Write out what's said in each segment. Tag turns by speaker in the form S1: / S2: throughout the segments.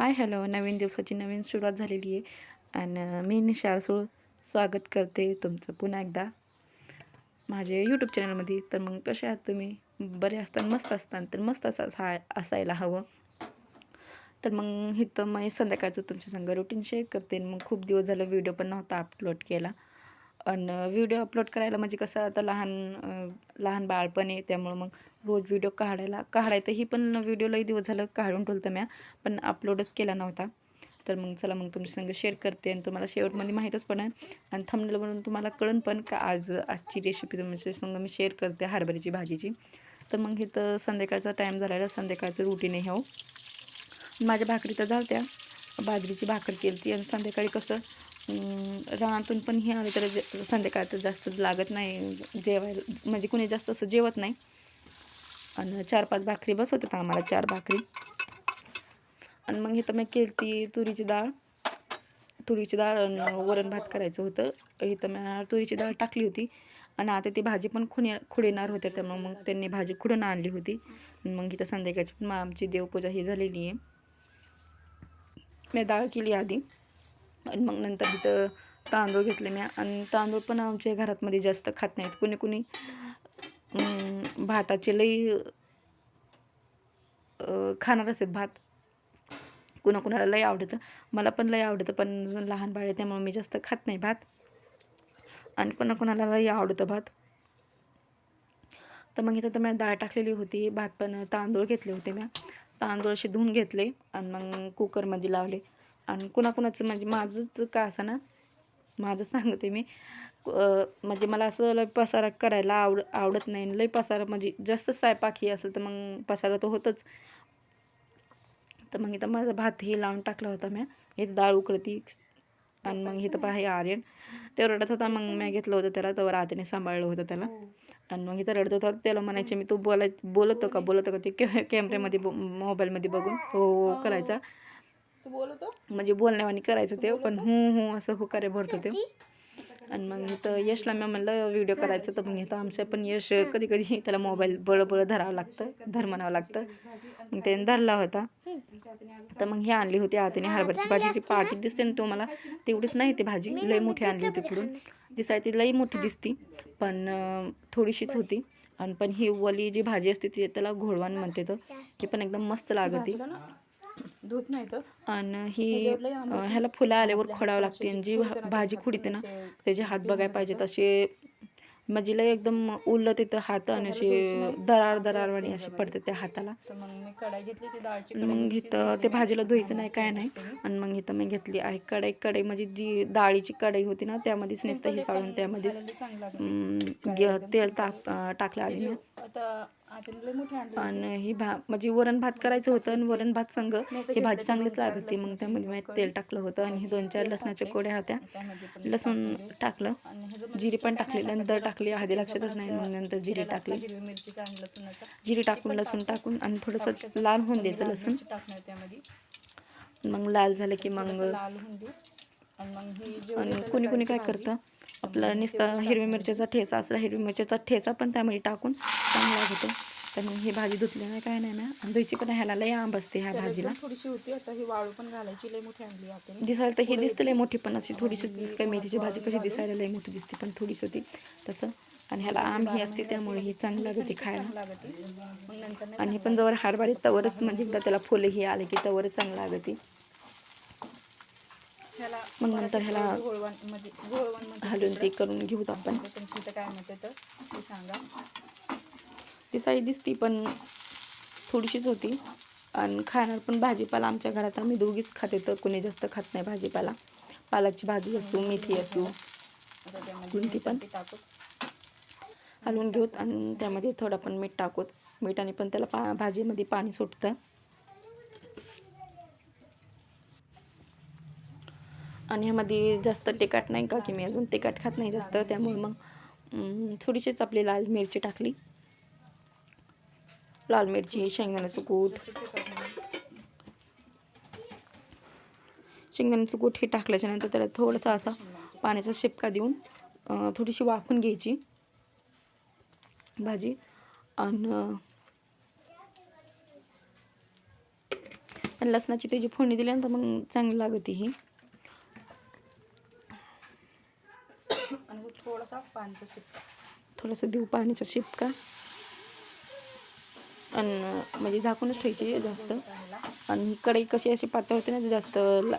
S1: Hi hello. नवीन दिवसाची नवीन सुरुवात झालेली आहे. आणि मी निशा स्वागत करते तुमचं पुन्हा एकदा. माझे यूट्यूब चॅनलमध्ये तर मग कसे आहात तुम्ही? बरे असताना मस्त असताना तर मस्त असा हा असायला हवं. तर मग इथं मग संध्याकाळचं तुमच्या संग रुटीन शेअर करते. आणि मग खूप दिवस झालं व्हिडिओ पण नव्हता अपलोड केला. आणि व्हिडिओ अपलोड करायला म्हणजे कसं आता लहान लहान बाळपण आहे त्यामुळं मग रोज व्हिडिओ काढायला काढायचं ही पण व्हिडिओ लई दिवस झालं काढून ठेवलं म्या पण अपलोडच केला नव्हता. तर मग चला मग तुमच्या संग शेअर करते आणि तुम्हाला शेवटमध्ये माहीतच पडेल आणि थंबनेल बनवून तुम्हाला कळन पण का आज आजची रेसिपी तुमच्या संग मी शेअर करते हरभऱ्याची भाजीची. तर मग हे तर संध्याकाळचा टाईम झालेला संध्याकाळचं रुटीन आहे हो. माझ्या भाकरी तर झाल्या बाजरीची भाकर केली आणि संध्याकाळी कसं रानातून पण हे आले तर जे- संध्याकाळ तर जास्त लागत नाही. जेवायला म्हणजे कुणी जास्त असं जेवत नाही. आणि चार पाच भाकरी बस होतात आम्हाला चार भाकरी. आणि मग इथं मी केली ती तुरीची डाळ. तुरीची डाळ वरण भात करायचं होतं. इथं मी तुरीची डाळ टाकली होती. आणि आता ती भाजी पण खुणे खुडेणार होत्या त्यामुळे मग त्यांनी भाजी खुडून आणली होती. मग इथं संध्याकाळची पण आमची देवपूजा ही झालेली आहे. मी डाळ केली आधी. आणि मग नंतर तिथं तांदूळ घेतले मी. आणि तांदूळ पण आमच्या घरातमध्ये जास्त खात नाहीत. कुणी कुणी भाताचे लई खाणार असतात भात. कुणाकुणाला लई आवडतं. मला पण लई आवडतं पण लहान बाळ आहे त्यामुळे मी जास्त खात नाही भात. आणि कुणाकुणाला लई आवडतं भात. तर मग इथं तर मी डाळ टाकलेली होती. भात पण तांदूळ घेतले होते मी. तांदूळ असे धुवून घेतले आणि मग कुकरमध्ये लावले. आणि कुणाकुणाचं म्हणजे माझंच का असं ना माझं सांगते मी. म्हणजे मला असं लय पसारा करायला आवड आवडत नाही लय पसारा म्हणजे जास्त स्वयंपाक ही असेल तर मग पसारा तर होतच. तर मग इथं माझा भात हे लावून टाकला होता मी. इथं डाळ उकळती आणि मग इथं पाहे आर्यन. ते रडत होता मग मी घेतलं होतं त्याला तर आतीने सांभाळलं होतं त्याला. आणि मग इथं रडत होता त्याला म्हणायचे मी तू बोलाय बोलतो का? बोलतो का? ते कॅमेऱ्यामध्ये मोबाईलमध्ये बघून. हो हो करायचा.
S2: तू बोलतो
S1: म्हणजे बोलण्यावानी करायचं ते पण हू हू असं हुकारे भरतो ते. आणि मग इथं यशला मी म्हणलं व्हिडिओ करायचं तर मग इथं आमचं पण यश कधी कधी त्याला मोबाईल बळ बळ धरावं लागतं धर म्हणावं लागतं. मग त्याने धरला होता. तर मग ही आणली होती आतीने हरभऱ्याची भाजीची पाटी दिसते ना तुम्हाला? तेवढीच नाही ती भाजी लई मोठी आणली होती पुढून. दिसाय ती लई मोठी दिसती पण थोडीशीच होती. आणि पण ही वली जी भाजी असते ती त्याला घोळवान म्हणते तर ती पण एकदम मस्त लागते.
S2: धुत नाही तर?
S1: आणि ही ह्याला फुलं आल्यावर खोडावं लागते आणि जी भाजी खुडते ना त्याचे हात बघायला पाहिजेत असे म्हणजे लय एकदम उलट तिथं हात आणि असे दरार दरारवाणी असे पडते त्या हाताला.
S2: मग
S1: इथं ते भाजीला धुयचं नाही काय नाही. आणि मग इथं मी घेतली आहे कढई. कढई म्हणजे जी डाळीची कढई होती ना त्यामध्येच नुसतं हे साळून त्यामध्येच तेल अं, टाकलं आधी आणि ही भा म्हणजे वरण भात करायचं होतं आणि वरण भात संग ही भाजी चांगलीच लागत होती. मग त्यामध्ये मी तेल टाकलं होतं आणि हे दोन चार लसणाच्या कोड्या होत्या. लसूण टाकलं. जिरी पण टाकली नंतर टाकली. आधी लक्षातच नाही मग नंतर जिरी टाकली. जिरी टाकून लसूण टाकून आणि थोडंसं लाल होऊन द्यायचं लसूण. मग लाल झालं की मग
S2: आणि
S1: कुणी कुणी काय करतं? आपला नुसता हिरवी मिरच्याचा ठेचा असला हिरवी मिरच्याचा ठेचा पण त्यामध्ये टाकून चांगला होतो. तर मग ही भाजी धुतली नाही काय नाही ना. आणि धुयची पण ह्याला लय आंब असते ह्या भाजीला.
S2: थोडीशी होती आता ही वाळू पण घालायची लय मोठी आणली आता
S1: दिसायला तर ही दिसते लय मोठी पण अशी थोडीशी दिस काय मेथीची भाजी कशी दिसायला लय मोठी दिसते पण थोडीशी होती तसं. आणि ह्याला आंब ही असते त्यामुळे ही चांगली लागते खायला. आणि पण जवळ हारबारी तवरच म्हणजे एकदा त्याला फुलं ही आले की तवरच चांगलं लागते. मग नंतर ह्याला
S2: घोळवण म्हणजे म्हणजे
S1: ते करून घेऊत आपण.
S2: काय म्हणते तर सांगा.
S1: दिसाई दिसती पण थोडीशीच होती. आणि खाणार पण भाजीपाला आमच्या घरात. आम्ही दोघीच खाते तर कोणी जास्त खात नाही भाजीपाला. पालकची भाजी असू मेथी असू. कोणती पण. हलवून घेऊत आणि त्यामध्ये थोडं पण मीठ टाकूत. मिठाने पण त्याला पा भाजीमध्ये पाणी सुटतं. आणि ह्यामध्ये जास्त तिखट नाही का की मी अजून तिखट खात नाही जास्त. त्यामुळे मग थोडीशीच आपली लाल मिरची टाकली. लाल मिरची शेंगदाण्याचं कूट. शेंगदाण्याचं कूट हे टाकल्याच्या नंतर त्याला थोडासा असा पाण्याचा शिपका देऊन थोडीशी वाफून घ्यायची भाजी. आणि आणि लसणाची त्याची फोडणी दिल्यानंतर मग चांगली लागते ही.
S2: आणि थोडासा पाण्याचा शिपका.
S1: थोडंसं देऊ पाण्याचा शिपका. आणि म्हणजे झाकूनच ठेवायची जास्त. आणि ही कढई कशी अशी पातळ होती ना जास्त ला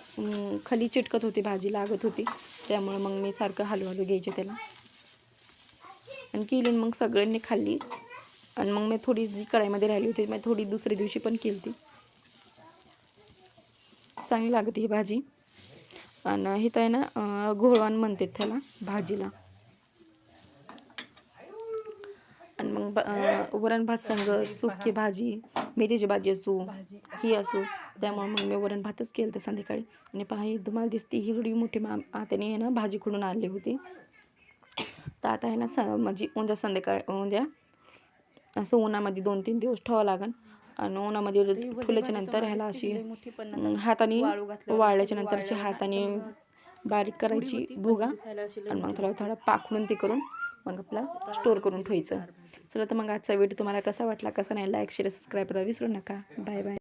S1: खाली चिटकत होती भाजी लागत होती. त्यामुळे मग मी सारखं हलू घ्यायचे त्याला. आणि केली आणि मग सगळ्यांनी खाल्ली. आणि मग मी थोडी जी कढाईमध्ये राहिली होती मी थोडी दुसऱ्या दिवशी पण केली ती चांगली लागते ही भाजी. आणि हे तर आहे ना घोळवान म्हणतात त्याला भाजीला. आणि मग वरण भात संग सुकी भाजी मेथीची भाजी असो ही असो. त्यामुळे मग मी वरण भातच केलं तर संध्याकाळी. आणि पहा ही तुम्हाला दिसते ही एवढी मोठी मा आत्याने आहे ना भाजी खुडून आणली होती. तर आता आहे ना स म्हणजे उद्या संध्याकाळी उद्या असं उन्हामध्ये दोन तीन दिवस ठेवावं लागन. आणि उन्हामध्ये ठेवल्याच्या नंतर ह्याला अशी हाताने वाळल्याच्या नंतरची हाताने बारीक करायची भुगा. आणि मग थोडा थोडा पाखडून ते करून मग आपला स्टोअर करून ठेवायचं. चला तर मग आजचा व्हिडिओ तुम्हाला कसा वाटला कसा नाही लाईक शेअर सबस्क्राईब करायला विसरू नका. Bye bye